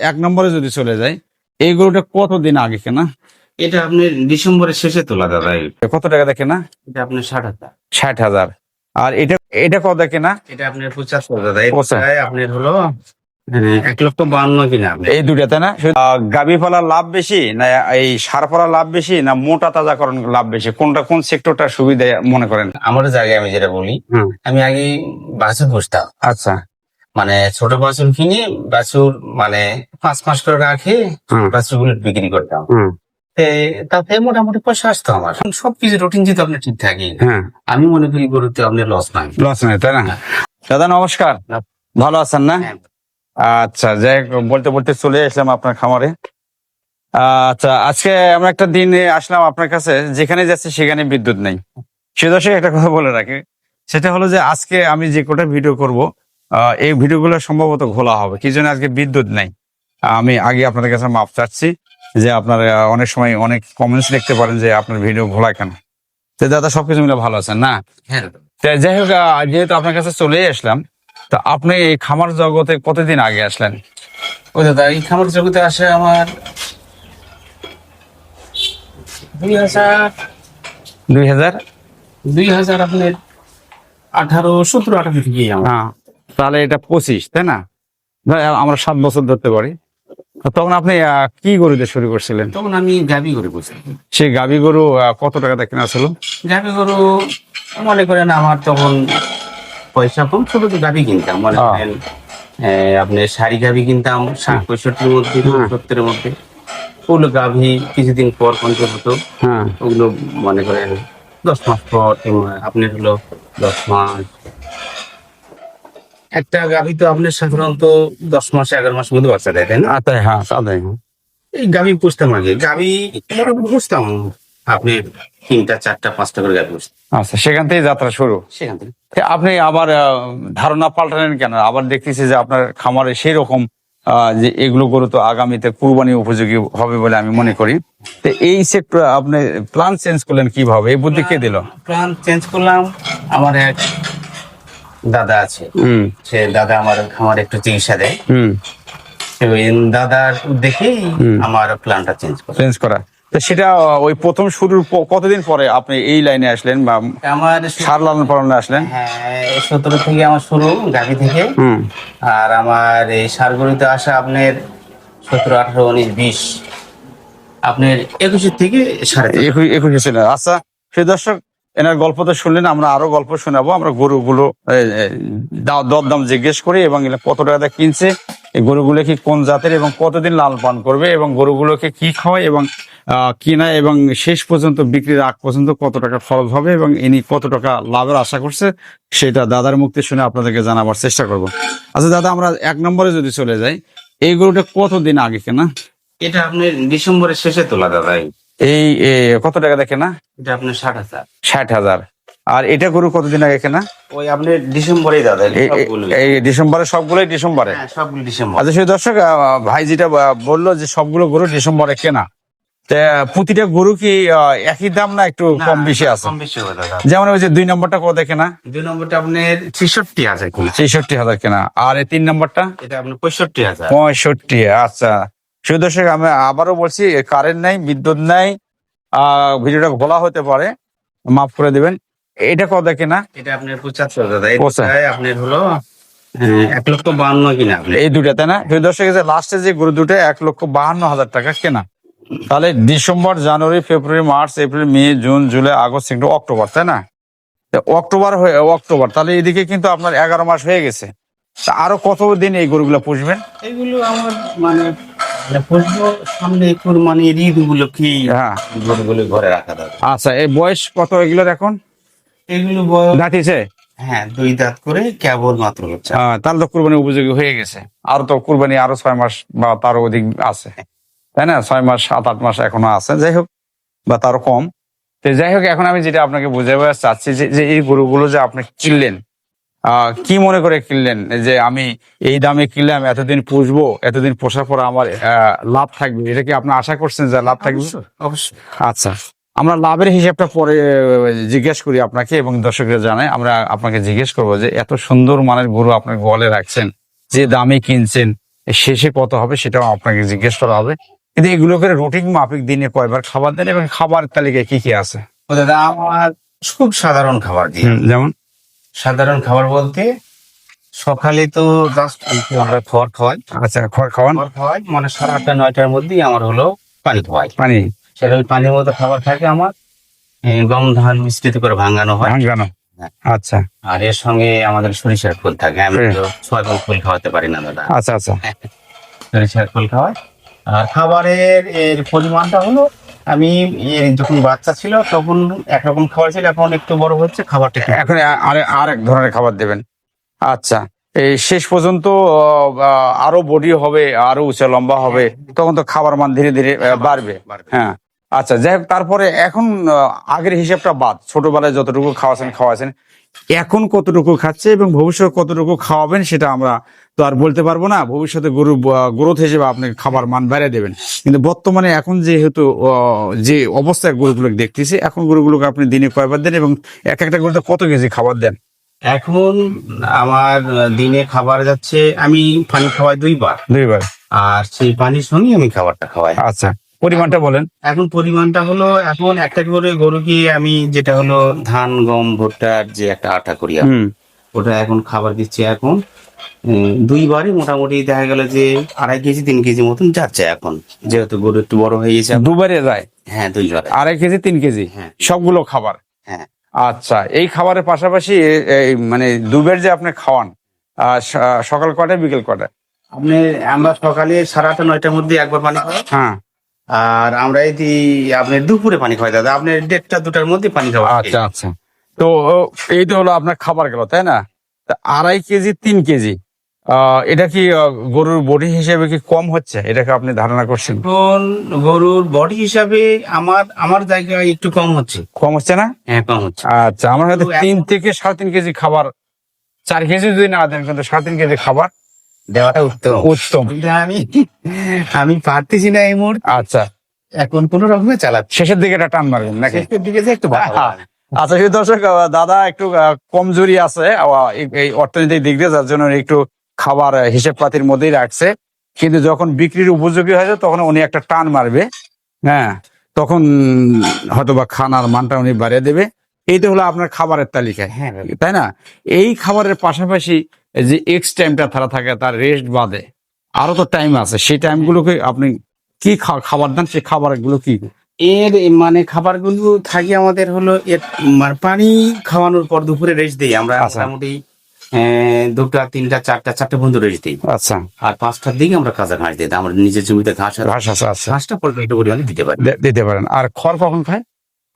এক নম্বরে যদি চলে যাই এই গরুটা কতদিন আগে কেনা? এটা আপনি ডিসেম্বরের শেষে তোলা দাদা কত টাকা দেখে না এটা আপনার ষাট হাজার। ষাট হাজার। আর এটা এটা কত দেখে না এটা আপনার পঁচাত্তর দাদা আপনার হলো হ্যাঁ, এক লক্ষ বান্ন কিনা এই দুটাতে না? গাবি ফলার লাভ বেশি না এই সার ফলার লাভ বেশি না মোটা তাজাকরণ লাভ বেশি? কোনটা কোন সেক্টরটা সুবিধা মনে করেন? আমার জায়গায় আমি যেটা বলি আমি আগে বাছুর পুষতাম আচ্ছা। মানে ছোট বাছুর কিনে বাছুর মানে পাঁচ মাস করে রাখে হুম। বাছুরগুলো বিক্রি করতাম। তাতে মোটামুটি পয়সা আসতো আমার। সবকিছু রুটিন যদি আপনি ঠিক থাকে। হ্যাঁ। আমি মনে করি গরুতে আপনি লস নাই। লস নাই তাই না? দাদা নমস্কার। ভালো আছেন না? হ্যাঁ। আচ্ছা যাই বলতে বলতে চলে আসলাম আপনার খামারে। আচ্ছা আজকে আমরা একটা দিন আসলাম আপনার কাছে। যেখানে যাচ্ছে সেখানে বিদ্যুৎ নেই। সে দর্শক একটা কথা বলে রাখি। সেটা হলো যে আজকে আমি যে কোটা ভিডিও করব এই ভিডিওগুলো সম্ভবত ঘোলা হবে। কি জন্য আজকে বিদ্যুৎ নেই? আমি আগে আপনাদের কাছে মাপ চাচ্ছি যে আপনার অনেক সময় অনেক কমেন্টস লিখতে পারেন যে আপনার ভিডিও ঘোলা কেন। তো দাদা সবকিছু মিলে ভালো আছেন না? হ্যাঁ। যাই হোক যেহেতু আপনার কাছে চলে আসলাম তা আপনি এই খামার জগতে কতদিন আগে আসলেন? ও দাদা এই খামার জগতে আসে আমার দুই হাজার দুই হাজার? দুই হাজার আপনার আঠারো সতেরো আঠারো থেকে তাহলে এটা পঁচিশ তাই না? আমরা সাত বছর ধরতে পারি। তখন আপনি কি গরু দিয়ে শুরু করছিলেন? তখন আমি গাবি গরু বসে সেই গাভী গরু কত টাকা কেনা ছিল? গাবি গরু মনে করেন আমার তখন পয়সা কম ছোট তো গাবি কিনতাম। মনে। করেন আহ, আপনার শাড়ি গাবি কিনতাম ষাট পঁয়ষট্টির মধ্যে হ্যাঁ। সত্তরের মধ্যে। ওগুলো গাভি কিছুদিন পর পঞ্চাশ হতো। হ্যাঁ। ওগুলো মনে করেন দশ মাস পর আপনার হলো দশ মাস। একটা গাভি তো আপনি সাধারণত দশ মাস এগারো মাস মধ্যে বাচ্চা দেয় তাই না? আচ্ছা হ্যাঁ তাই এই গাভি পুষতাম আগে। গাভি মোটামুটি পুষতাম। আপনি তিনটা চারটা পাঁচটা করে গাভি পুষতাম। আচ্ছা সেখান থেকে যাত্রা শুরু? সেখান থেকে। আপনি আবার ধারণা পাল্টালেন কেন? আবার দেখতেছি যে আপনার খামারে সেই রকম যে এগুলো গরু তো আগামীতে কুরবানি উপযোগী হবে বলে আমি মনে করি। তো এই সেক্টর আপনি প্ল্যান চেঞ্জ করলেন কীভাবে? এই বুদ্ধি কে দিল? প্ল্যান চেঞ্জ করলাম। আমার এক দাদা আছে। হুম। সে দাদা আমার আমার একটু চিকিৎসা দেয়। সে দাদার দেখেই আমার প্ল্যানটা চেঞ্জ করে। চেঞ্জ করা। তো সেটা ওই প্রথম শুরুর কতদিন পরে আপনি এই লাইনে আসলেন বা আমার সার লালন পালনে আসলেন? হ্যাঁ সতেরো থেকে আমার শুরু গাভি থেকে। হুম। আর আমার এই সারগরিতে আসা আপনার সতেরো আঠারো উনিশ বিশ। আপনার একুশের থেকে সাড়ে একুশ- ছিলেন। আচ্ছা সেই দর্শক এনার গল্প তো শুনলেন, আমরা আরও গল্প শোনাবো, আমরা গরুগুলো দরদাম জিজ্ঞেস করি এবং কত টাকা কিনছে, এই গরুগুলো কি কোন জাতের এবং কতদিন লাল পান করবে এবং গরুগুলোকে কি খাওয়ায় এবং কিনা এবং শেষ পর্যন্ত বিক্রির আগ পর্যন্ত কত টাকা খরচ হবে এবং ইনি কত টাকা লাভের আশা করছে, সেটা দাদার মুক্তি শুনে আপনাদেরকে জানাবার চেষ্টা করব। আচ্ছা দাদা, আমরা এক নম্বরে যদি চলে যাই, এই গরুটা কতদিন আগে কেনা? এটা আপনার ডিসেম্বরের শেষে তোলা দাদা এই কত টাকা দেখে না? এটা আপনার ষাট হাজার। ষাট হাজার। আর এটা গরু কতদিন আগে কেনা? ওই আপনার ডিসেম্বরেই দাদা এই- ডিসেম্বরে সবগুলোই ডিসেম্বরে? হ্যাঁ সবগুলো ডিসেম্বর। আচ্ছা সেই দর্শক ভাই যেটা বলল যে সবগুলো গরু ডিসেম্বরে কেনা। তা প্রতিটা গরু কি একই দাম না একটু কম বেশি আছে? যেমন ওই যে দুই নম্বরটা কত কেনা দুই নম্বরটা আপনার ছেষট্টি হাজার ছেষট্টি হাজার কেনা। আর এই তিন নম্বরটা? এটা আপনার পঁয়ষট্টি হাজার। পঁয়ষট্টি আচ্ছা। সেই দর্শক আমি আবারও বলছি কারেন্ট নাই বিদ্যুৎ নাই আহ ভিডিওটা ঘোলা হতে পারে মাফ করে দেবেন। এটা কত কেনা এটা আপনার পঁচাত্তর দাদা আপনার হলো এক লক্ষ বান্ন কিনা এই দুটাতে না? সেই দর্শক লাস্টে যে গরু দুটো এক লক্ষ বাহান্ন হাজার টাকা কেনা। তাহলে December January February March April May June July August September October তাই না? অক্টোবর হয়ে অক্টোবর তাহলে এদিকে কিন্তু আপনার এগারো মাস হয়ে গেছে। আরও কত দিন এই গরুগুলো পুষবেন? এগুলো আমার মানে সামনে কোরবানি ঈদগুলো কি? হ্যাঁ। ঘরে রাখা আচ্ছা এই বয়স কত এগুলোর এখন? এগুলো দাঁতিছে হ্যাঁ দুই দাঁত করে কেবল মাত্র হচ্ছে। তাহলে তো কুরবানি উপযোগী হয়ে গেছে। আর তো কুরবানি আরও ছয় মাস বা তারও অধিক আছে। তাই না? ছয় মাস সাত আট মাস এখনও আছে। যাই হোক বা তারও কম। তো যাই হোক এখন আমি যেটা আপনাকে বুঝাবো চাচ্ছি যে এই গরুগুলো যে আপনি কিনলেন কি মনে করে কিনলেন? যে আমি এই দামে কিনলাম এতদিন পুষবো এতদিন পোষার পর আমার লাভ থাকবে। এটা কি আপনি আশা করছেন যে লাভ থাকবে? অবশ্যই আচ্ছা আমরা লাভের হিসাবটা পরে জিজ্ঞেস করি আপনাকে এবং দর্শকরা জানায় আমরা আপনাকে জিজ্ঞেস করব যে এত সুন্দর মানের গরু আপনার গোয়ালে রাখছেন যে দামে কিনছেন শেষে কত হবে সেটাও আপনাকে জিজ্ঞেস করা হবে। কিন্তু এগুলোকে রুটিন মাফিক দিনে কয়বার খাবার দেন এবং খাবার তালিকায় কি কি আছে? ও দাদা আমার খুব সাধারণ খাবার দিয়ে। যেমন? সাধারণ খাবার বলতে সকালে তো জাস্ট আমরা খড় খাওয়াই। আচ্ছা খড় খাওয়ান? খড় খাওয়াই মানে সাড়ে আটটা নয়টার মধ্যেই আমার হলো পানি খাওয়াই পানি? সেটা পানির মতো খাবার থাকে আমার গম ধান মিশ্রিত করে ভাঙানো হয়। ভাঙানো? হ্যাঁ। আচ্ছা। আর এর সঙ্গে আমাদের সরিষার ফুল থাকে আমি হ্যাঁ। তো সয়াবিন ফুল খাওয়াতে পারি না দাদা। আচ্ছা আচ্ছা। সরিষার ফুল খাওয়াই। আর খাবারের এর পরিমাণটা হলো আমি যখন বাচ্চা ছিল তখন একরকম খাবার ছিল এখন একটু বড় হচ্ছে খাবারটা এখন আর এক ধরনের খাবার দেবেন। আচ্ছা এই শেষ পর্যন্ত আরও বডি হবে আরও উঁচা লম্বা হবে তখন তো খাবার মান ধীরে ধীরে বাড়বে। বাড়বে। হ্যাঁ আচ্ছা যাই হোক তারপরে এখন আগের হিসাবটা বাদ। ছোটবেলায় যতটুকু খাওয়াছেন খাওয়াছেন এখন কতটুকু খাচ্ছে এবং ভবিষ্যতে কতটুকু খাওয়াবেন সেটা আমরা তো আর বলতে পারব না ভবিষ্যতে গরু গ্রোথ হিসেবে আপনি খাবার মান বেড়ে দেবেন। কিন্তু বর্তমানে এখন যেহেতু যে অবস্থায় গরুগুলো দেখতেছি এখন গরুগুলোকে আপনি দিনে কয়বার দেন এবং এক একটা গরুতে কত কেজি খাবার দেন? এখন আমার দিনে খাবার যাচ্ছে আমি পানি খাওয়াই দুইবার। দুইবার? আর সেই পানির সঙ্গে আমি খাবারটা খাওয়াই। আচ্ছা পরিমাণটা বলেন। এখন পরিমাণটা হলো এখন একটা করে গরুকে আমি যেটা হলো ধান গম ভুট্টার যে একটা আটা করি ওটা এখন খাবার দিচ্ছি এখন। দুইবারই মোটামুটি দেখা গেল যে আড়াই কেজি তিন কেজি মতন যাচ্ছে এখন। যেহেতু গরু একটু বড় হয়ে গেছে। দুবারে যায়? হ্যাঁ দুইবার। আড়াই কেজি তিন কেজি? হ্যাঁ। সবগুলো খাবার? হ্যাঁ। আচ্ছা এই খাবারের পাশাপাশি মানে দুবের যে আপনি খাওয়ান সকাল কটায় বিকেল কটায় আপনি আমরা সকালে সাড়ে আটটা নয়টার মধ্যে একবার পানি খাওয়াই। হ্যাঁ। আর আমরা এই আপনি দুপুরে পানি খাওয়াই দাদা। আপনি দেড়টা দুটার মধ্যে পানি খাওয়া আচ্ছা আচ্ছা। তো এই তো হলো আপনার খাবার গেল তাই না? আড়াই কেজি তিন কেজি। এটা কি গরুর বডি হিসেবে কি কম হচ্ছে? এটাকে আপনি ধারণা করছেন? এখন গরুর বডি হিসাবে আমার আমার জায়গায় একটু কম হচ্ছে। কম হচ্ছে না? হ্যাঁ কম হচ্ছে। আচ্ছা আমার কাছে তো এখন- তিন থেকে সাড়ে তিন কেজি খাবার চার কেজি যদি না দেন কিন্তু সাড়ে তিন কেজি খাবার দেওয়াটা উত্তম। উত্তম। আমি আমি পারতেছি না এই মুহূর্তে। আচ্ছা। এখন কোন রকমে চালাচ্ছি। শেষের দিকে এটা টান মারবেন নাকি? শেষের দিকে যে একটু। আচ্ছা সেই দর্শক দাদা একটু কমজোরি আছে। এই- অর্থনৈতিক দিক দিয়ে যার জন্য একটু খাবার হিসেব পাতির মধ্যেই রাখছে। কিন্তু যখন বিক্রির উপযোগী হয়ে যায় তখন উনি একটা টান মারবে। হ্যাঁ তখন হয়তো বা খানার মানটা উনি বাড়িয়ে দেবে। এই তো হলো আপনার খাবারের তালিকায়। হ্যাঁ তাই না? এই খাবারের পাশাপাশি যে এক্স টাইমটা তারা থাকে তার রেস্ট বাদে আরও তো টাইম আছে। সেই টাইমগুলোকে আপনি কি খাবার দেন সেই খাবারগুলো কি? এর মানে খাবারগুলো থাকে আমাদের হলো এর মানে পানি খাওয়ানোর পর দুপুরে রেস্ট দিই। আমরা আচ্ছা। মোটামুটি দুটা তিনটা চারটা চারটা পর্যন্ত রেস্ট দিই। আচ্ছা। আর পাঁচটার দিকে আমরা কাঁচা ঘাস দিই। আমরা নিজের জমিতে ঘাস ঘাস আছে আচ্ছা। ঘাসটা পর্যন্ত পরিমাণে দিতে পারি। দিতে পারেন। আর খড় কখন খায়?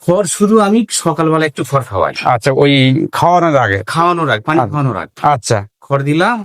খড় শুধু আমি সকালবেলা একটু খড় খাওয়াই। আচ্ছা ওই খাওয়ানোর আগে? খাওয়ানোর আগে পানি আচ্ছা। খাওয়ানোর আগে। আচ্ছা। খড় দিলাম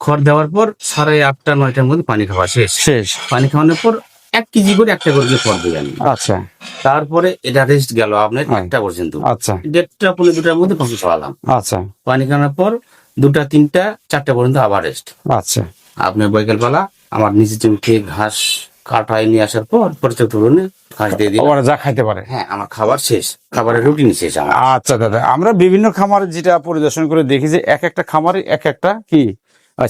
খড় দেওয়ার পর সাড়ে আটটা নয়টার মধ্যে পানি খাওয়া শেষ। শেষ। পানি খাওয়ানোর পর এক কেজি করে একটা করে খড় দিই আচ্ছা। তারপরে এটা রেস্ট গেল আপনার। একটা পর্যন্ত। আচ্ছা। দেড়টা পনেরো দুটার মধ্যে পানি খাওয়ালাম আচ্ছা। পানি খাওয়ানোর পর দুটা তিনটা চারটা পর্যন্ত আবার রেস্ট আচ্ছা। আপনার বৈকালবেলা আমার নিজের জমি থেকে ঘাস কাটায় নিয়ে আসার পর পর্যাপ্ত পরিমাণে ঘাস দিয়ে দিই ওরা যা খাইতে পারে। হ্যাঁ আমার খাবার শেষ। খাবারের রুটিন শেষ আমার। আচ্ছা দাদা। আমরা বিভিন্ন খামার যেটা পরিদর্শন করে দেখি যে এক একটা খামারে এক একটা কি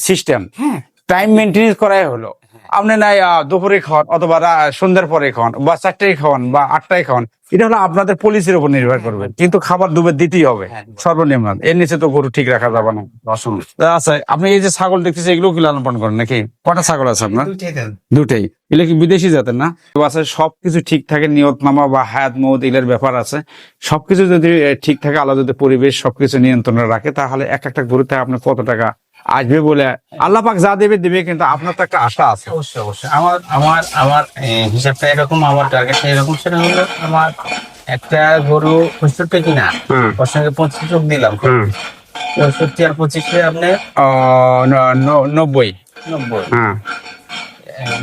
সিস্টেম হ্যাঁ। টাইম মেনটেনেন্স করাই হলো। আপনি নাই দুপুরে খাওয়ান অথবা সন্ধ্যার পরে খাওয়ান বা চারটায় খাওয়ান বা আটটায় খাওয়ান এটা হলো আপনাদের পলিসির উপর নির্ভর করবে। কিন্তু খাবার দুবের দিতেই হবে হ্যাঁ। সর্বনিম্ন। এর নিচে তো গরু ঠিক রাখা যাবে না। আচ্ছা আপনি এই যে ছাগল দেখতেছি এগুলো কি লালন পালন করেন নাকি? কটা ছাগল আছে আপনার? দুটাই এগুলো কি বিদেশি জাতের না? আছে সবকিছু ঠিক থাকে নিয়তনামা বা হায়াত মৌত এগুলোর ব্যাপার আছে। সবকিছু যদি ঠিক থাকে আলাদা যদি পরিবেশ সবকিছু নিয়ন্ত্রণে রাখে তাহলে এক একটা গরু থেকে আপনি কত টাকা আসবে বলে আল্লাহ পাক যা দেবে দেবে কিন্তু আপনার তো একটা আশা আছে। অবশ্যই অবশ্যই। আমার আমার আমার হিসাবটা এরকম আমার টার্গেটটা এরকম সেটা হলো আমার একটা গরু পঁয়ষট্টি কিনা। ওর সঙ্গে পঁচিশ চোখ দিলাম। পঁয়ষট্টি আর পঁচিশে আপনি নব্বই। নব্বই। হ্যাঁ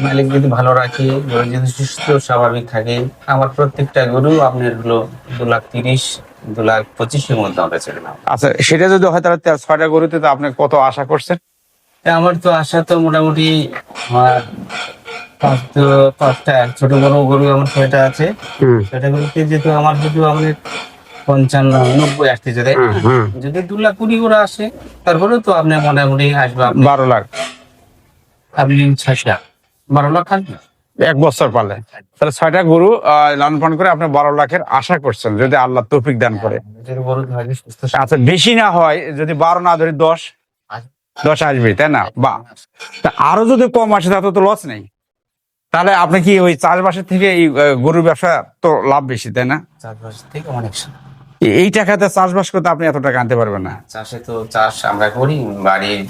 মালিক যদি ভালো রাখে গরু যদি সুস্থ স্বাভাবিক থাকে আমার প্রত্যেকটা গরু আপনার হলো দু লাখ তিরিশ দু লাখ পঁচিশের মধ্যে আমরা ছেড়ে আচ্ছা সেটা যদি হয় তাহলে ছয়টা গরুতে তো আপনি কত আশা করছেন? আমার তো আশা তো মোটামুটি আমার পাঁচটা ছোট বড় গরু আমার ছয়টা আছে। সেটা বলতে যেহেতু আমার যদি আমাদের পঞ্চান্ন নব্বই আসতে যদি যদি দু লাখ কুড়ি করে আসে তারপরে তো আপনি মোটামুটি আসবে বারো লাখ। আপনি ছয়টা। বারো লাখ আসবে এক বছর পালে। তাহলে ছয়টা গরু লালন পালন করে আপনি বারো লাখের আশা করছেন যদি আল্লাহ তৌফিক দান করে। গরু আচ্ছা বেশি না হয় যদি বারো না ধরি দশ। দশ আসবে তাই না? বা। আরও যদি কম আসে তাতে তো লস নেই। তাহলে আপনি কি ওই চাষবাসের থেকে এই গরুর ব্যবসা তো লাভ বেশি তাই না? চাষবাস থেকে অনেক এই টাকাতে চাষবাস করতে আপনি এত টাকা আনতে পারবেন না। চাষে তো চাষ আমরা করি বাড়ির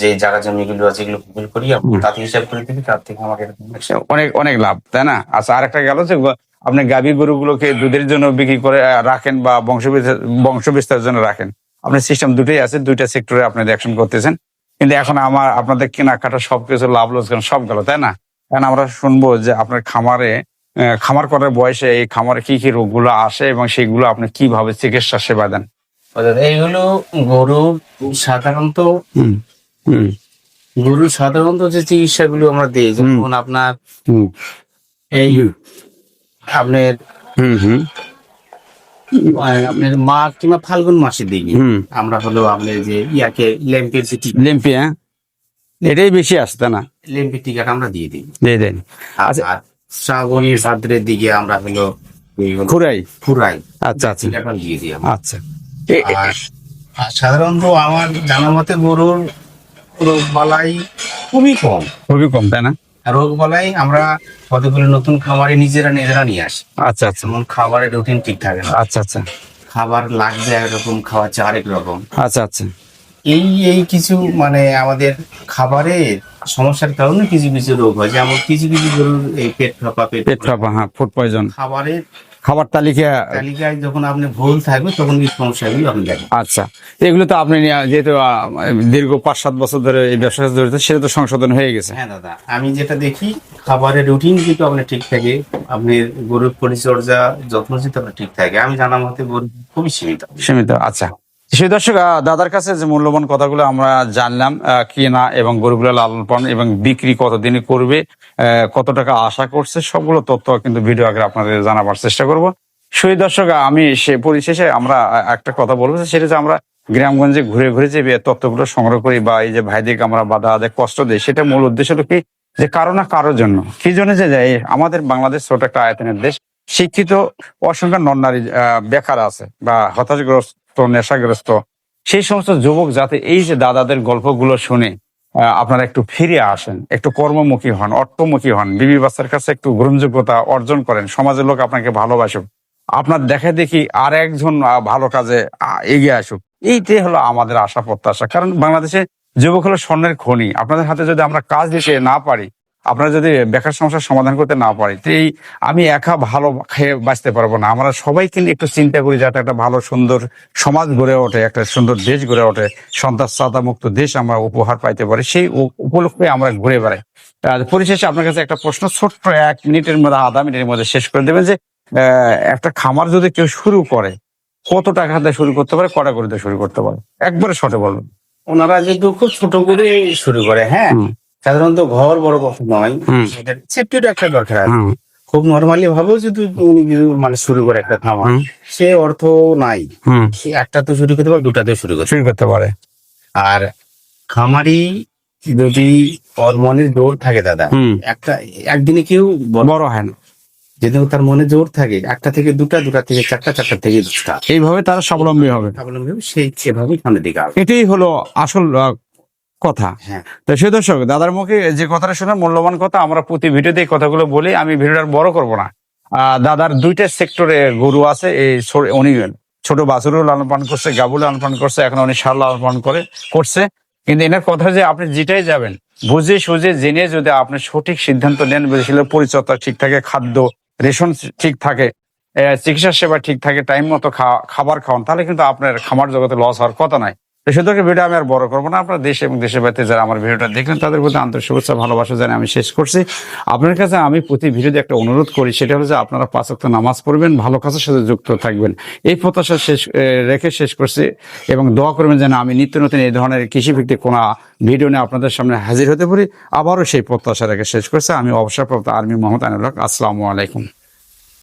যে জায়গা জমিগুলো আছে এগুলো ফুল করি তাতে হিসাব করে দিবি তার থেকে আমাকে আচ্ছা, অনেক অনেক লাভ তাই না? আচ্ছা আরেকটা গেল যে আপনি গাভী গরুগুলোকে দুধের জন্য বিক্রি করে রাখেন বা বংশ বংশ বিস্তারের জন্য রাখেন। আপনার সিস্টেম দুটোই আছে দুইটা সেক্টরে আপনি অ্যাকশন করতেছেন। কিন্তু এখন আমার আপনাদের কেনাকাটা সবকিছু লাভ লোকসান সব গেল তাই না? এখন আমরা শুনব যে আপনার খামারে খামার করার বয়সে এই খামারে কি কি রোগগুলো আসে এবং সেইগুলো আপনি কীভাবে চিকিৎসা সেবা দেন? অর্থাৎ এইগুলো গরু সাধারণত গরু সাধারণত যে চিকিৎসাগুলো আমরা দিই যেমন আপনার এই আপনার আপনার মাঘ কিংবা ফাল্গুন দিকে হুম। আমরা হলো আপনার যে ইয়াকে ল্যাম্পের যে টিকা। হ্যাঁ? এটাই বেশি আসে তাই না? ল্যাম্পের টিকাটা আমরা দিয়ে দিই। দিয়ে দেন। আচ্ছা। আর শ্রাবণী ভাদ্রের দিকে আমরা হলো খুরাই? ফুরাই আচ্ছা আচ্ছা। টিকাটা দিয়ে দিই আচ্ছা। সাধারণত আমার জানা মতে গরুর রোগ বালাই খুবই কম। খুবই কম তাই না? রোগ বালাই আমরা কতগুলো নতুন খাবারে নিজেরা নিজেরা নিয়ে আসি। আচ্ছা আচ্ছা। যেমন খাবারের রুটিন ঠিক থাকে না। আচ্ছা আচ্ছা। খাবার লাগবে একরকম খাওয়াচ্ছে আরেক রকম। আচ্ছা আচ্ছা। এই এই কিছু মানে আমাদের খাবারের সমস্যার কারণে কিছু কিছু রোগ হয়। যেমন কিছু কিছু গরুর এই পেট ফাঁপা পেট খাপা হ্যাঁ ফুড পয়জন খাবারের খাবার তালিকা তালিকায় যখন আপনি ভুল থাকবে তখন এই সমস্যাগুলি আপনি দেখেন। আচ্ছা এগুলো তো আপনি যেহেতু দীর্ঘ পাঁচ সাত বছর ধরে এই ব্যবসার সাথে জড়িত সেটা তো সংশোধন হয়ে গেছে। হ্যাঁ দাদা আমি যেটা দেখি খাবারের রুটিন কিন্তু আপনার ঠিক থাকে আপনি গরুর পরিচর্যা যত্ন যদি আপনার ঠিক থাকে। আমি জানা মতে গরু খুবই সীমিত। সীমিত আচ্ছা। সেই দর্শক দাদার কাছে যে মূল্যবান কথাগুলো আমরা জানলাম কেনা এবং গরুগুলো লালন পালন এবং বিক্রি কতদিনে করবে কত টাকা আশা করছে, সবগুলো তথ্য কিন্তু ভিডিও আগে আপনাদের জানাবার চেষ্টা করব। সেই দর্শক, আমি সে পরিশেষে আমরা একটা কথা বলব, সেটা যে আমরা গ্রামগঞ্জে ঘুরে ঘুরে যে তথ্যগুলো সংগ্রহ করি বা এই যে ভাইদিকে আমরা বাধা আদে কষ্ট দিই সেটা মূল উদ্দেশ্য হলো কি? যে কারও না কারোর জন্য। কি জন্য যে যায়? আমাদের বাংলাদেশ ছোট একটা আয়তনের দেশ, শিক্ষিত অসংখ্য নন নারী বেকার আছে বা হতাশগ্রস্ত নেশাগ্রস্ত সেই সমস্ত যুবক যাতে এই যে দাদাদের গল্পগুলো শুনে আপনারা একটু ফিরে আসেন, একটু কর্মমুখী হন, অর্থমুখী হন, বিবি বাচ্চার কাছে একটু গ্রহণযোগ্যতা অর্জন করেন, সমাজের লোক আপনাকে ভালোবাসুক। আপনার দেখা দেখি আর একজন ভালো কাজে এগিয়ে আসুক। এইটাই হলো আমাদের আশা প্রত্যাশা কারণ বাংলাদেশে যুবক হলো স্বর্ণের খনি। আপনাদের হাতে যদি আমরা কাজ দিতে না পারি আপনারা যদি বেকার সমস্যার সমাধান করতে না পারি এই আমি একা ভালো খেয়ে বাঁচতে পারব না। আমরা সবাই কিন্তু একটু চিন্তা করি যাতে একটা ভালো সুন্দর সমাজ গড়ে ওঠে একটা সুন্দর দেশ গড়ে ওঠে সন্ত্রাসবাদা মুক্ত দেশ আমরা উপহার পাইতে পারি সেই উপলক্ষে আমরা ঘুরে বেড়াই। পরিশেষে আপনার কাছে একটা প্রশ্ন ছোট্ট এক মিনিটের মধ্যে আধা মিনিটের মধ্যে শেষ করে দেবেন যে আহ, একটা খামার যদি কেউ শুরু করে কত টাকা দিয়ে শুরু করতে পারে কটা করে দিয়ে শুরু করতে পারে? একবারে শর্টে বলবেন ওনারা যেহেতু খুব ছোট করে শুরু করে হ্যাঁ। সাধারণত ঘর বড় কথা নয়। হুম। সেফটির একটা দরকার খুব নর্মালি ভাবেও যদি মানে শুরু করে একটা খামার সে অর্থ নাই। একটা তো শুরু করতে পারে দুটাতে শুরু করতে শুরু করতে পারে। আর খামারি যদি ওর মনে জোর থাকে দাদা একটা একদিনে কেউ বড় হয় না। যদি তার মনে জোর থাকে একটা থেকে দুটা দুটা থেকে চারটা চারটা থেকে দশটা। এইভাবে তারা স্বাবলম্বী হবে। স্বাবলম্বী হবে, সেই সেভাবেই সামনের দিকে এটাই হলো আসল কথা। হ্যাঁ। তো সে দর্শক দাদার মুখে যে কথাটা শুনে মূল্যবান কথা আমরা প্রতি ভিডিওতে এই কথাগুলো বলি আমি ভিডিওটা বড় করব না। দাদার দুইটা সেক্টরে গরু আছে এই উনি ছোট বাছুরও লালন পালন করছে গাবু লালন পালন করছে এখন উনি সার লালন পালন করে করছে। কিন্তু এনার কথা যে আপনি যেটাই যাবেন বুঝে সুঝে জেনে যদি আপনি সঠিক সিদ্ধান্ত নেন বেশিরভাগ পরিচর্যা ঠিক থাকে খাদ্য রেশন ঠিক থাকে চিকিৎসা সেবা ঠিক থাকে টাইম মতো খাবার খাওয়ান তাহলে কিন্তু আপনার খামার জগতে লস হওয়ার কথা নাই। তো সুতরাং ভিডিও আমি আর বড় করব না। আপনার দেশে এবং দেশের বাইরে যারা আমার ভিডিওটা দেখলেন, তাদের প্রতি আন্তরিক শুভেচ্ছা, ভালোবাসা জানিয়ে আমি শেষ করছি। আপনার কাছে আমি প্রতি ভিডিওতে একটা অনুরোধ করি, সেটা হলো যে আপনারা পাঁচ ওয়াক্ত নামাজ পড়বেন, ভালো কাজের সাথে যুক্ত থাকবেন। এই প্রত্যাশা শেষ রেখে শেষ করছি এবং দোয়া করবেন যেন আমি নিত্য নতুন এই ধরনের কৃষিভিত্তিক কোনো ভিডিও নিয়ে আপনাদের সামনে হাজির হতে পারি। আবারও সেই প্রত্যাশা রেখে শেষ করছে। আমি অবসরপ্রাপ্ত আর্মি মোহাম্মদ আনুল হক। আসসালামু আলাইকুম।